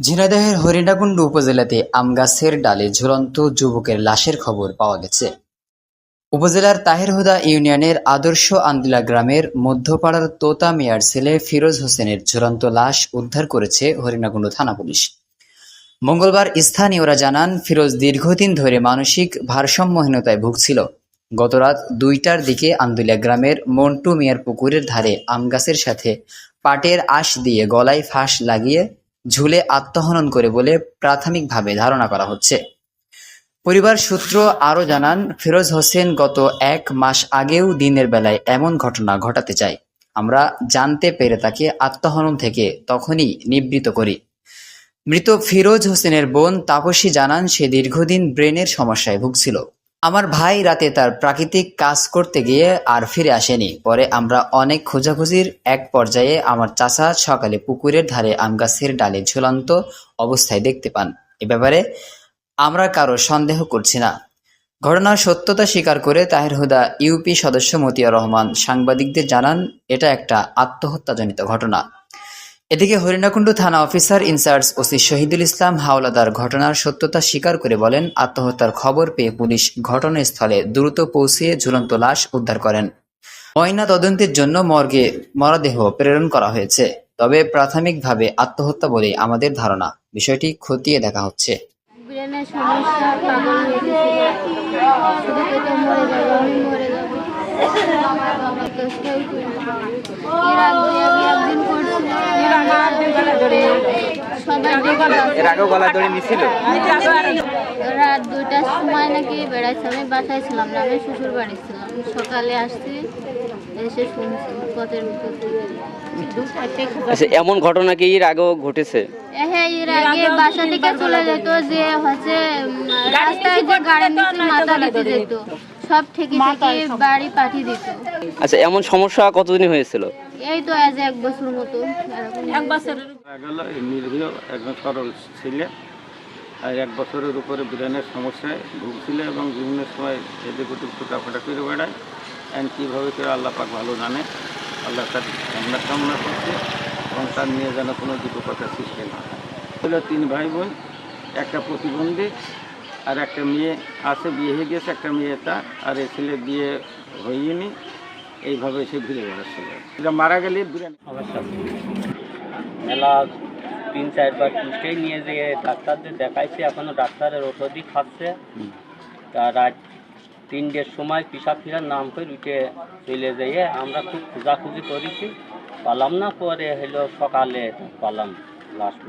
ঝিনাইদহের হরিণাকুণ্ড উপজেলাতে আমগাছের ডালে ঝুলন্ত যুবকের লাশের খবর পাওয়া গেছে। উপজেলার তাহেরহুদা ইউনিয়নের আদর্শ আন্দিলা গ্রামের মধ্যপাড়ার তোতা মিয়ার ছেলে ফিরোজ হোসেনের ঝুলন্ত লাশ উদ্ধার করেছে হরিণাকুণ্ড থানা পুলিশ। মঙ্গলবার স্থানীয়রা জানান, ফিরোজ দীর্ঘদিন ধরে মানসিক ভারসাম্যহীনতায় ভুগছিল। গতরাত দুইটার দিকে আন্দুলিয়া গ্রামের মন্টু মিয়ার পুকুরের ধারে আমগাছের সাথে পাটের আঁশ দিয়ে গলায় ফাঁস লাগিয়ে ঝুলে আত্মহনন করে বলে প্রাথমিকভাবে ধারণা করা হচ্ছে। পরিবার সূত্র আরও জানান, ফিরোজ হোসেন গত এক মাস আগেও দিনের বেলায় এমন ঘটনা ঘটাতে চায়। আমরা জানতে পেরে তাকে আত্মহনন থেকে তখনই নিবৃত করি। মৃত ফিরোজ হোসেনের বোন তাপসী জানান, সে দীর্ঘদিন ব্রেনের সমস্যায় ভুগছিল। আমার ভাই রাতে তার প্রাকৃতিক কাজ করতে গিয়ে আর ফিরে আসেনি। পরে আমরা অনেক খোঁজাখুঁজির এক পর্যায়ে আমার চাচা সকালে পুকুরের ধারে আম গাছের ডালে ঝুলন্ত অবস্থায় দেখতে পান। এ ব্যাপারে আমরা কারও সন্দেহ করছি না। ঘটনার সত্যতা স্বীকার করে তাহের হুদা ইউপি সদস্য মতিয়ার রহমান সাংবাদিকদের জানান, এটা একটা আত্মহত্যাজনিত ঘটনা। এদিকে হরিণাকুণ্ড থানা officer in charge OC Shahidul Islam Howlader ঘটনার সত্যতা স্বীকার করে বলেন, আত্মহত্যার খবর পেয়ে পুলিশ ঘটনাস্থলে দ্রুত পৌঁছিয়ে ঝুলন্ত লাশ উদ্ধার করেন। ময়না তদন্তের জন্য মর্গে মরদেহ প্রেরণ করা হয়েছে, তবে প্রাথমিকভাবে আত্মহত্যা বলেই আমাদের ধারণা। বিষয়টি খতিয়ে দেখা হচ্ছে যাবে আমি মরে যাব চেষ্টাই করি। এর আগে আমি একদিন করছিলাম সবাই দেখে এর আগেও গলা দড়ি নিছিল রাত দুইটার সময় নাকি বেড়াইছে। আমি বাসায় ছিলাম না আমি শ্বশুর বাড়ি ছিলাম। সকালে আসছি এসে শুনছি পথের ভিতর আচ্ছা এমন ঘটনা কি এর আগেও ঘটেছে? হ্যাঁ এর আগে বাসা থেকে চলে যেত যে হচ্ছে রাস্তায় যে গাড়ি নিচে মাথা দিতে যেত সব থেকে থেকে বাড়ি পাঠিয়ে দিত। আচ্ছা এমন সমস্যা কতদিন হয়েছিল? এই তো আজ এক বছর মতো এক বছর গেল এই নির্ভীয় একজন সরল ছেলে আর এক বছরের উপরে ব্রেনের সমস্যায় ভুগছিল এবং বিভিন্ন সময় এদিক ওদিক ফুটাফাটা করে বেড়ায়। অ্যান্ড কীভাবে করে আল্লাহ পাক ভালো জানে আল্লাহ তার আমরা কামনা করছি এবং তার নিয়ে যেন কোনো বিপদের সৃষ্টি না হয়। হলো তিন ভাই বোন একটা প্রতিবন্ধী আর একটা মেয়ে আছে বিয়ে হয়ে গেছে একটা মেয়ে তার আর এই ছেলে বিয়ে হয়নি। এইভাবে সে ঘুরে বেড়াচ্ছিল। এটা মারা গেলে সমস্যা মেলা তিন চারবার পুষ্টেই নিয়ে যেয়ে ডাক্তারদের দেখাইছে, এখনও ডাক্তারের ওষুধই খাচ্ছে। তা রাত তিনটের সময় পিসা ফিরার নাম করে উঠে চলে যেয়ে আমরা খুব খোঁজাখুঁজি করেছি। পালাম না, পরে হলো সকালে পালাম লাস্ট